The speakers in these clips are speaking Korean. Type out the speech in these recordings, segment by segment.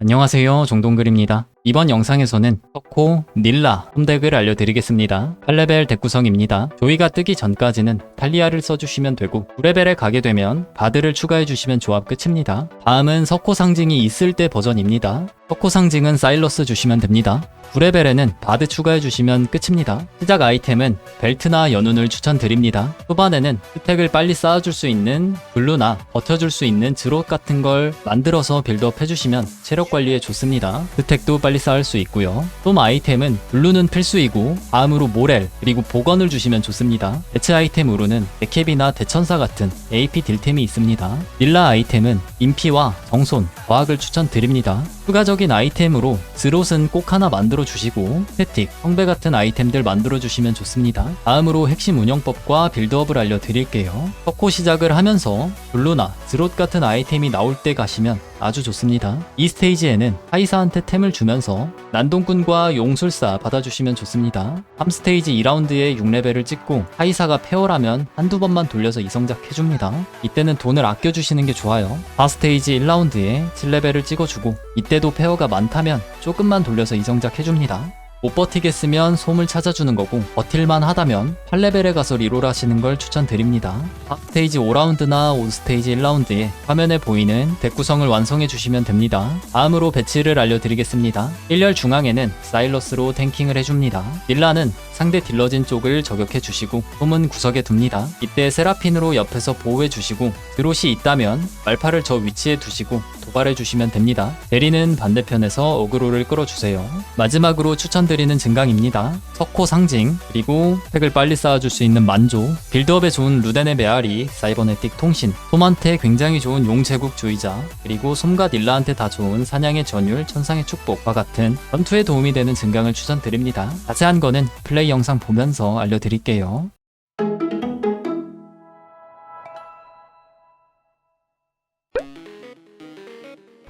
안녕하세요 종동글입니다. 이번 영상에서는 터코, 닐라, 홈덱을 알려드리겠습니다. 8레벨 덱 구성입니다. 조이가 뜨기 전까지는 탈리아를 써주시면 되고 9레벨에 가게 되면 바드를 추가해주시면 조합 끝입니다. 다음은 석호 상징이 있을 때 버전입니다 석호 상징은 사일러스 주시면 됩니다 9레벨에는 바드 추가해주시면 끝입니다. 시작 아이템은 벨트나 연운을 추천드립니다. 후반에는 스택을 빨리 쌓아줄 수 있는 블루나 버텨줄 수 있는 드롯 같은 걸 만들어서 빌드업 해주시면 체력 관리에 좋습니다. 스택도 빨리 쌓을 수 있고요. 솜 아이템은 블루는 필수이고 다음으로 모렐 그리고 복원을 주시면 좋습니다. 대체 아이템으로는 데캡이나 대천사 같은 AP 딜템이 있습니다. 닐라 아이템은 인피와 정손, 과학을 추천드립니다. 추가적인 아이템으로 드롯은 꼭 하나 만들어 주시고 스태틱, 성배 같은 아이템들 만들어 주시면 좋습니다. 다음으로 핵심 운영법과 빌드업을 알려드릴게요. 석호 시작을 하면서 블루나 드롯 같은 아이템이 나올 때 가시면 아주 좋습니다. 이 스테이지에는 하이사한테 템을 주면서 난동꾼과 용술사 받아주시면 좋습니다. 3스테이지 2라운드에 6레벨을 찍고 하이사가 페어라면 한두 번만 돌려서 이성작 해줍니다. 이때는 돈을 아껴주시는 게 좋아요. 4스테이지 1라운드에 7레벨을 찍어주고 이때 도 페어가 많다면 조금만 돌려서 이성작 해줍니다. 못 버티겠으면 솜을 찾아주는 거고 버틸만 하다면 8레벨에 가서 리롤 하시는 걸 추천드립니다. 4스테이지 5라운드나 5스테이지 1라운드에 화면에 보이는 덱 구성을 완성해 주시면 됩니다. 다음으로 배치를 알려드리겠습니다. 1열 중앙에는 사일러스로 탱킹을 해줍니다. 딜라는 상대 딜러진 쪽을 저격해 주시고 솜은 구석에 둡니다. 이때 세라핀으로 옆에서 보호해 주시고 드롯이 있다면 말파를 저 위치에 두시고 도발해 주시면 됩니다. 대리는 반대편에서 어그로를 끌어주세요. 마지막으로 추천 드리는 증강입니다. 석호 상징, 그리고 팩을 빨리 쌓아줄 수 있는 만조, 빌드업에 좋은 루덴의 메아리, 사이버네틱 통신, 솜한테 굉장히 좋은 용제국 주의자, 그리고 솜과 닐라한테 다 좋은 사냥의 전율, 천상의 축복과 같은 전투에 도움이 되는 증강을 추천드립니다. 자세한 거는 플레이 영상 보면서 알려드릴게요.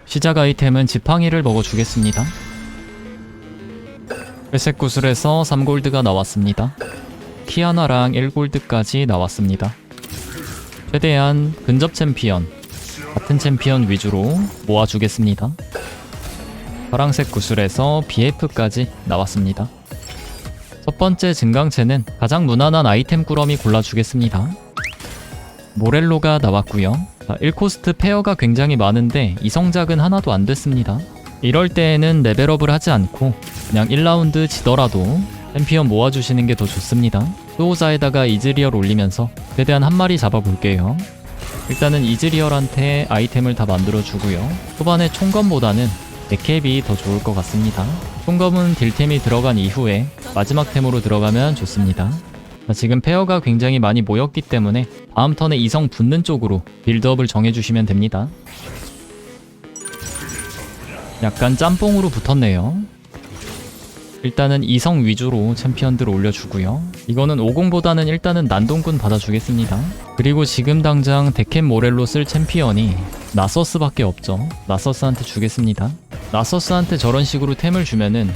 시작 아이템은 지팡이를 먹어주겠습니다. 회색 구슬에서 3골드가 나왔습니다. 키아나랑 1골드까지 나왔습니다. 최대한 근접 챔피언, 같은 챔피언 위주로 모아주겠습니다. 파랑색 구슬에서 BF까지 나왔습니다. 첫 번째 증강체는 가장 무난한 아이템 꾸러미 골라주겠습니다. 모렐로가 나왔고요. 자, 1코스트 페어가 굉장히 많은데 이성작은 하나도 안 됐습니다. 이럴 때에는 레벨업을 하지 않고 그냥 1라운드 지더라도 챔피언 모아주시는 게 더 좋습니다. 수호자에다가 이즈리얼 올리면서 최대한 한 마리 잡아볼게요. 일단은 이즈리얼한테 아이템을 다 만들어주고요. 초반에 총검보다는 데캡이 더 좋을 것 같습니다. 총검은 딜템이 들어간 이후에 마지막 템으로 들어가면 좋습니다. 자, 지금 페어가 굉장히 많이 모였기 때문에 다음 턴에 이성 붙는 쪽으로 빌드업을 정해주시면 됩니다. 약간 짬뽕으로 붙었네요. 일단은 이성 위주로 챔피언들 올려주고요. 이거는 50보다는 일단은 난동꾼 받아주겠습니다. 그리고 지금 당장 데켄 모렐로 쓸 챔피언이 나서스밖에 없죠. 나서스한테 주겠습니다. 나서스한테 저런 식으로 템을 주면은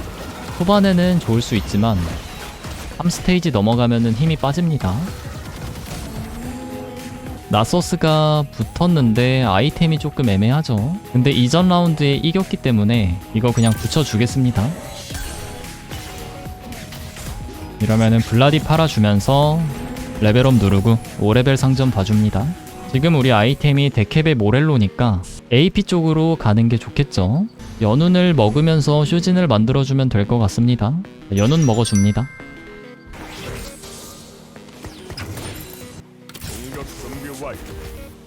후반에는 좋을 수 있지만 3스테이지 넘어가면은 힘이 빠집니다. 나서스가 붙었는데 아이템이 조금 애매하죠. 근데 이전 라운드에 이겼기 때문에 이거 그냥 붙여주겠습니다. 이러면은 블라디 팔아주면서 레벨업 누르고 5레벨 상점 봐줍니다. 지금 우리 아이템이 데캡의 모렐로니까 AP 쪽으로 가는 게 좋겠죠. 연운을 먹으면서 슈진을 만들어주면 될 것 같습니다. 연운 먹어줍니다.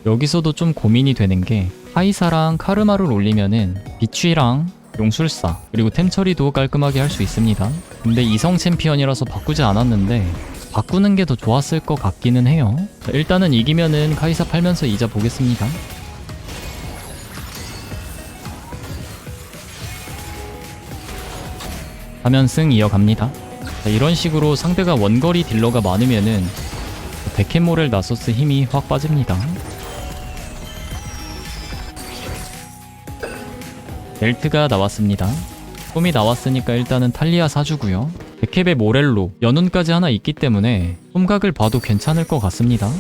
여기서도 좀 고민이 되는 게 하이사랑 카르마를 올리면은 비취랑 용술사 그리고 템 처리도 깔끔하게 할 수 있습니다. 근데 이성 챔피언이라서 바꾸지 않았는데 바꾸는 게 더 좋았을 것 같기는 해요. 자, 일단은 이기면은 카이사 팔면서 이자 보겠습니다. 하면 승 이어갑니다. 자, 이런 식으로 상대가 원거리 딜러가 많으면은 데켄모렐 나소스 힘이 확 빠집니다. 벨트가 나왔습니다. 솜이 나왔으니까 일단은 탈리아 사주고요. 데캡의 모렐로, 연운까지 하나 있기 때문에 솜각을 봐도 괜찮을 것 같습니다.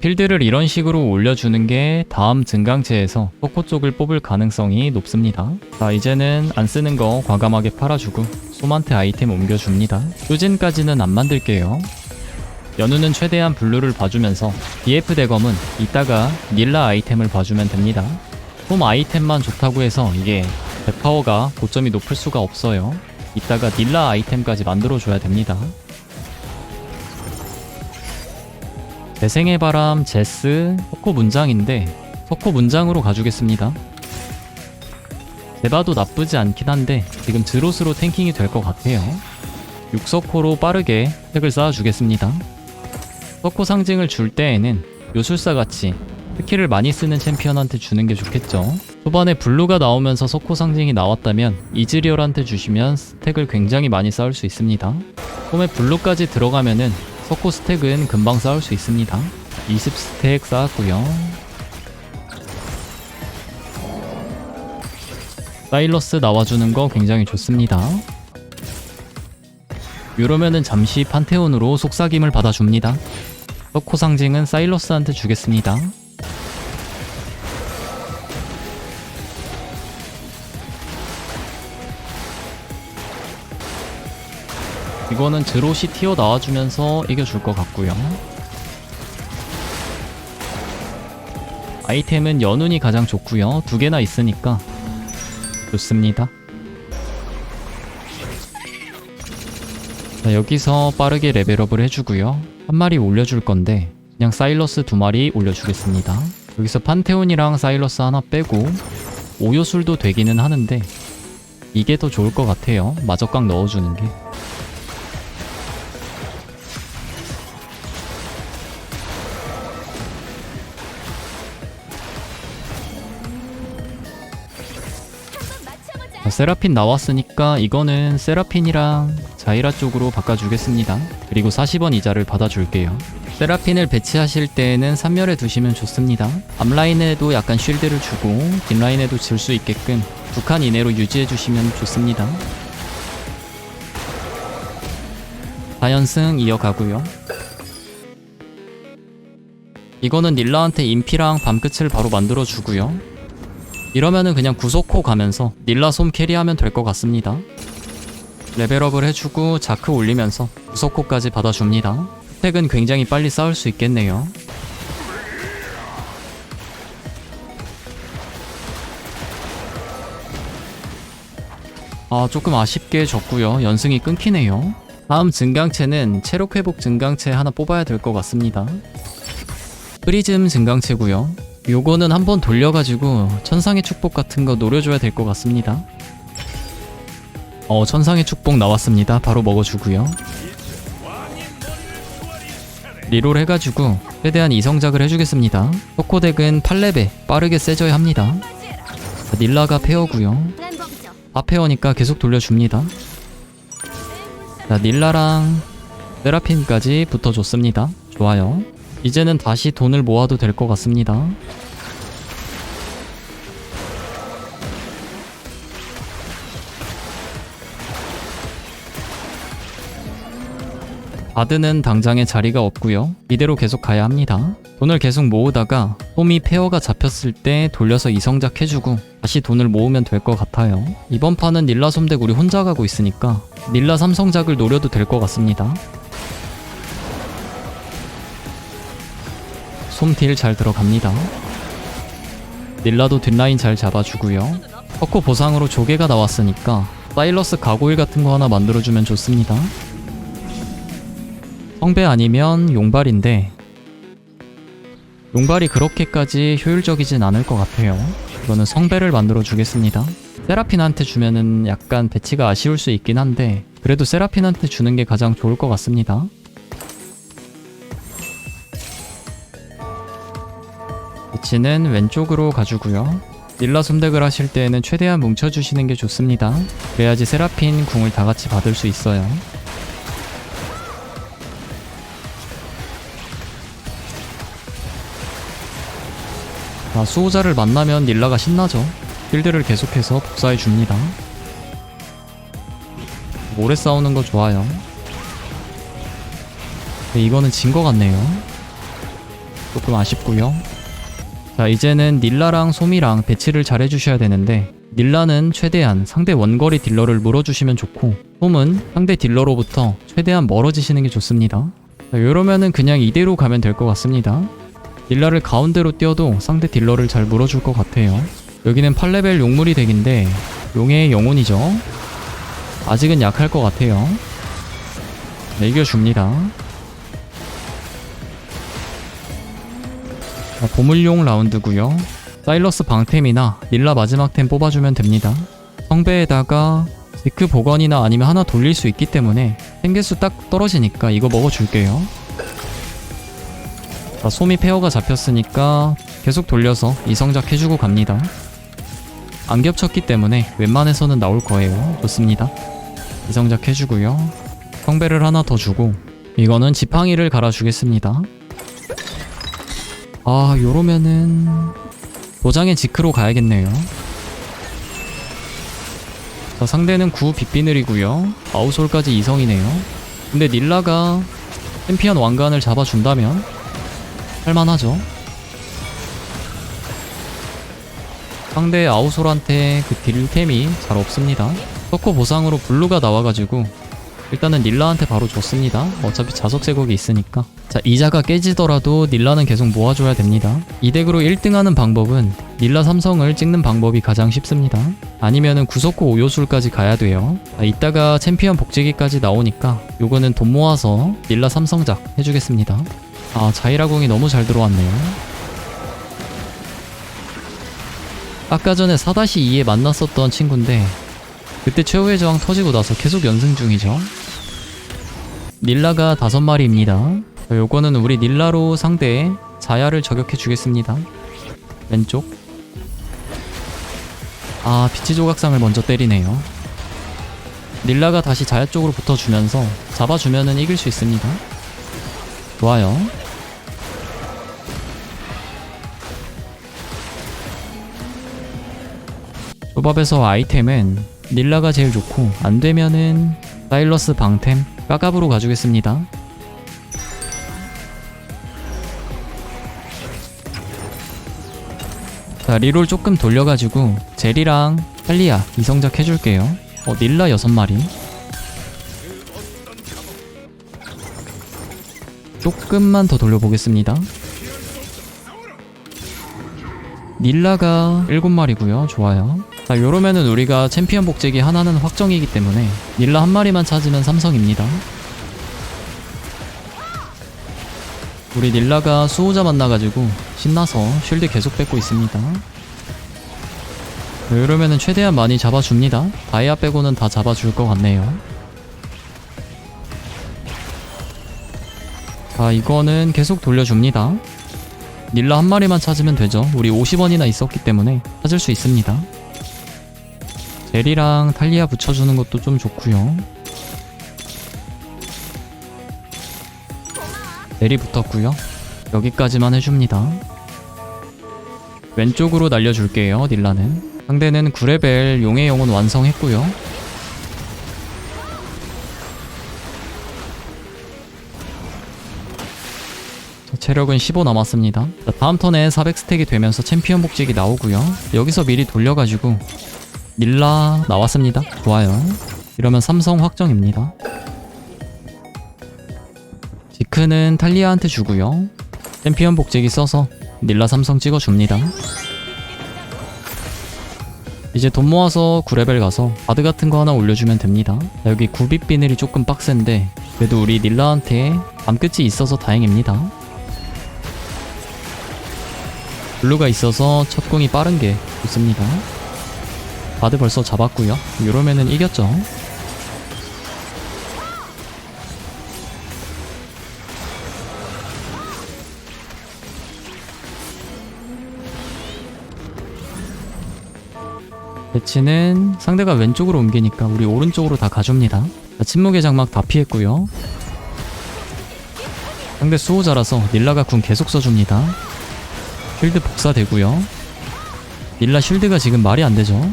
필드를 이런 식으로 올려주는 게 다음 증강체에서 포코 쪽을 뽑을 가능성이 높습니다. 자 이제는 안 쓰는 거 과감하게 팔아주고 솜한테 아이템 옮겨줍니다. 효진까지는 안 만들게요. 연우는 최대한 블루를 봐주면서 BF 대검은 이따가 닐라 아이템을 봐주면 됩니다. 솜 아이템만 좋다고 해서 이게 대파워가 고점이 높을 수가 없어요. 이따가 닐라 아이템까지 만들어줘야 됩니다. 재생의 바람, 제스, 석호 문장인데 석호 문장으로 가주겠습니다. 제바도 나쁘지 않긴 한데 지금 드롯으로 탱킹이 될 것 같아요. 6석호로 빠르게 팩을 쌓아주겠습니다. 석호 상징을 줄 때에는 요술사 같이 스킬을 많이 쓰는 챔피언한테 주는 게 좋겠죠. 초반에 블루가 나오면서 석호 상징이 나왔다면 이즈리얼한테 주시면 스택을 굉장히 많이 쌓을 수 있습니다. 홈에 블루까지 들어가면은 석호 스택은 금방 쌓을 수 있습니다. 20 스택 쌓았고요. 사일러스 나와주는 거 굉장히 좋습니다. 이러면은 잠시 판테온으로 속삭임을 받아줍니다. 석호 상징은 사일러스한테 주겠습니다. 이거는 드롯이 튀어 나와주면서 이겨줄 것 같고요. 아이템은 연운이 가장 좋고요. 두 개나 있으니까 좋습니다. 자, 여기서 빠르게 레벨업을 해주고요. 한 마리 올려줄 건데 그냥 사일러스 두 마리 올려주겠습니다. 여기서 판테온이랑 사일러스 하나 빼고 오요술도 되기는 하는데 이게 더 좋을 것 같아요. 마적각 넣어주는 게. 세라핀 나왔으니까 이거는 세라핀이랑 자이라 쪽으로 바꿔주겠습니다. 그리고 40원 이자를 받아줄게요. 세라핀을 배치하실 때에는 3열에 두시면 좋습니다. 앞라인에도 약간 쉴드를 주고 뒷라인에도 질 수 있게끔 두 칸 이내로 유지해주시면 좋습니다. 4연승 이어가고요. 이거는 닐라한테 인피랑 밤끝을 바로 만들어주고요. 이러면은 그냥 구속호 가면서 닐라 솜 캐리하면 될 것 같습니다. 레벨업을 해주고 자크 올리면서 구속호까지 받아줍니다. 스택은 굉장히 빨리 쌓을 수 있겠네요. 아 조금 아쉽게 졌고요. 연승이 끊기네요. 다음 증강체는 체력 회복 증강체 하나 뽑아야 될 것 같습니다. 프리즘 증강체고요. 요거는 한번 돌려가지고 천상의 축복 같은 거 노려줘야 될 것 같습니다. 어, 천상의 축복 나왔습니다. 바로 먹어주고요. 리롤 해가지고 최대한 이성작을 해주겠습니다. 토코덱은 8레벨 빠르게 세져야 합니다. 자, 닐라가 페어고요. 다 페어니까 계속 돌려줍니다. 자, 닐라랑 세라핀까지 붙어줬습니다. 좋아요. 이제는 다시 돈을 모아도 될 것 같습니다. 바드는 당장에 자리가 없고요. 이대로 계속 가야 합니다. 돈을 계속 모으다가 홈이 페어가 잡혔을 때 돌려서 이성작 해주고 다시 돈을 모으면 될 것 같아요. 이번 판은 닐라 솜덱 우리 혼자 가고 있으니까 닐라 삼성작을 노려도 될 것 같습니다. 솜딜 잘 들어갑니다. 닐라도 뒷라인 잘 잡아주고요. 터코 보상으로 조개가 나왔으니까 사일러스 가고일 같은 거 하나 만들어주면 좋습니다. 성배 아니면 용발인데 용발이 그렇게까지 효율적이진 않을 것 같아요. 이거는 성배를 만들어 주겠습니다. 세라핀한테 주면은 약간 배치가 아쉬울 수 있긴 한데 그래도 세라핀한테 주는 게 가장 좋을 것 같습니다. 배치는 왼쪽으로 가주고요. 닐라 손덱을 하실 때에는 최대한 뭉쳐주시는 게 좋습니다. 그래야지 세라핀 궁을 다 같이 받을 수 있어요. 자, 수호자를 만나면 닐라가 신나죠. 필드를 계속해서 복사해 줍니다. 오래 싸우는 거 좋아요. 근데 이거는 진 거 같네요. 조금 아쉽고요. 자 이제는 닐라랑 소미랑 배치를 잘 해주셔야 되는데 닐라는 최대한 상대 원거리 딜러를 물어주시면 좋고 솜은 상대 딜러로부터 최대한 멀어지시는 게 좋습니다. 자, 이러면은 그냥 이대로 가면 될 것 같습니다. 닐라를 가운데로 띄워도 상대 딜러를 잘 물어줄 것 같아요. 여기는 8레벨 용물이 덱인데 용의 영혼이죠. 아직은 약할 것 같아요. 네, 이겨줍니다. 자, 보물용 라운드고요. 사일러스 방템이나 닐라 마지막 템 뽑아주면 됩니다. 성배에다가 디크 복원이나 아니면 하나 돌릴 수 있기 때문에 생계수 딱 떨어지니까 이거 먹어줄게요. 자, 소미 페어가 잡혔으니까 계속 돌려서 이성작 해주고 갑니다. 안 겹쳤기 때문에 웬만해서는 나올 거예요. 좋습니다. 이성작 해주고요. 성배를 하나 더 주고 이거는 지팡이를 갈아주겠습니다. 아 요러면은 도장의 지크로 가야겠네요. 자 상대는 9 빗비늘이고요. 아우솔까지 이성이네요. 근데 닐라가 챔피언 왕관을 잡아준다면 할만하죠. 상대 아우솔한테 그 딜템이 잘 없습니다. 서커 보상으로 블루가 나와가지고 일단은 닐라한테 바로 줬습니다. 어차피 자석 제거기 있으니까. 자, 이자가 깨지더라도 닐라는 계속 모아줘야 됩니다. 이 덱으로 1등하는 방법은 닐라 삼성을 찍는 방법이 가장 쉽습니다. 아니면은 구석구 오요술까지 가야 돼요. 자, 이따가 챔피언 복제기까지 나오니까 요거는 돈 모아서 닐라 삼성작 해주겠습니다. 아, 자이라공이 너무 잘 들어왔네요. 아까 전에 4-2에 만났었던 친구인데 그때 최후의 저항 터지고 나서 계속 연승 중이죠. 닐라가 다섯 마리입니다. 자, 요거는 우리 닐라로 상대의 자야를 저격해 주겠습니다. 왼쪽. 아, 비치 조각상을 먼저 때리네요. 닐라가 다시 자야 쪽으로 붙어주면서 잡아주면은 이길 수 있습니다. 좋아요. 조밥에서 아이템은 닐라가 제일 좋고 안 되면은 사일러스 방템 까갑으로 가주겠습니다. 자 리롤 조금 돌려가지고 제리랑 탈리아 이성작 해줄게요. 어 닐라 6마리 조금만 더 돌려보겠습니다. 닐라가 7마리고요. 좋아요. 자, 요러면은 우리가 챔피언 복제기 하나는 확정이기 때문에 닐라 한 마리만 찾으면 삼성입니다. 우리 닐라가 수호자 만나가지고 신나서 쉴드 계속 뺏고 있습니다. 자, 요러면은 최대한 많이 잡아줍니다. 다이아 빼고는 다 잡아줄 것 같네요. 자, 이거는 계속 돌려줍니다. 닐라 한 마리만 찾으면 되죠. 우리 50원이나 있었기 때문에 찾을 수 있습니다. 제리랑 탈리아 붙여주는 것도 좀 좋고요. 제리 붙었고요. 여기까지만 해줍니다. 왼쪽으로 날려줄게요. 닐라는. 상대는 9레벨 용의 영혼 완성했고요. 자, 체력은 15 남았습니다. 자, 다음 턴에 400스택이 되면서 챔피언 복직이 나오고요. 여기서 미리 돌려가지고 닐라 나왔습니다. 좋아요. 이러면 삼성 확정입니다. 지크는 탈리아한테 주고요. 챔피언 복제기 써서 닐라 삼성 찍어줍니다. 이제 돈 모아서 9레벨 가서 바드 같은 거 하나 올려주면 됩니다. 자, 여기 구빗 비늘이 조금 빡센데 그래도 우리 닐라한테 밤끝이 있어서 다행입니다. 블루가 있어서 첫 공이 빠른 게 좋습니다. 바드 벌써 잡았고요. 이러면은 이겼죠. 배치는 상대가 왼쪽으로 옮기니까 우리 오른쪽으로 다 가줍니다. 자, 침묵의 장막 다 피했고요. 상대 수호자라서 닐라가 궁 계속 써줍니다. 쉴드 복사되고요. 닐라 쉴드가 지금 말이 안 되죠.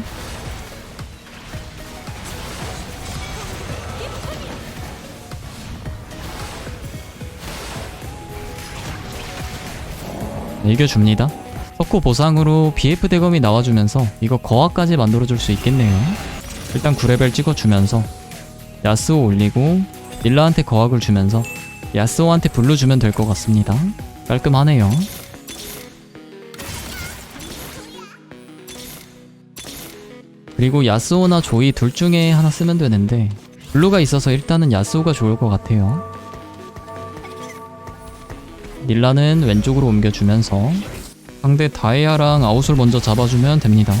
이겨줍니다. 석고 보상으로 BF 대검이 나와주면서 이거 거화까지 만들어줄 수 있겠네요. 일단 9레벨 찍어주면서 야스오 올리고 닐라한테 거학을 주면서 야스오한테 블루 주면 될 것 같습니다. 깔끔하네요. 그리고 야스오나 조이 둘 중에 하나 쓰면 되는데 블루가 있어서 일단은 야스오가 좋을 것 같아요. 닐라는 왼쪽으로 옮겨주면서 상대 다이아랑 아웃을 먼저 잡아주면 됩니다.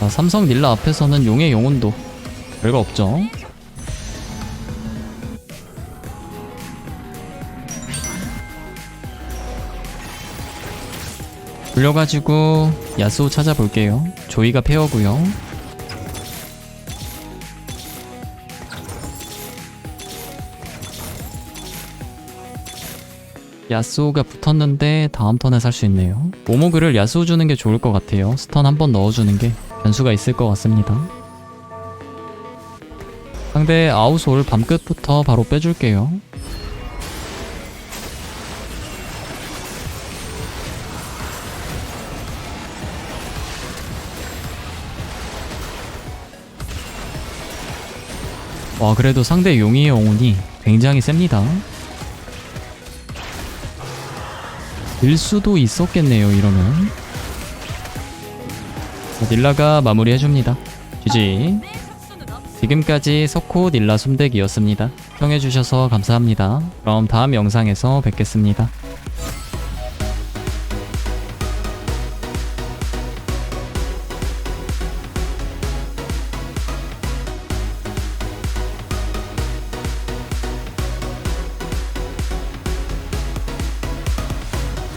자, 삼성 닐라 앞에서는 용의 영혼도 별거 없죠. 불려가지고 야스오 찾아볼게요. 조이가 페어고요. 야스오가 붙었는데 다음 턴에 살 수 있네요. 오모그를 야스오 주는 게 좋을 것 같아요. 스턴 한 번 넣어주는 게 변수가 있을 것 같습니다. 상대 아웃솔 밤끝부터 바로 빼줄게요. 와 그래도 상대 용의 영혼이 굉장히 셉니다. 일 수도 있었겠네요 이러면. 자, 닐라가 마무리해줍니다. GG 지금까지 석호 닐라 숨덱이었습니다. 시청해주셔서 감사합니다. 그럼 다음 영상에서 뵙겠습니다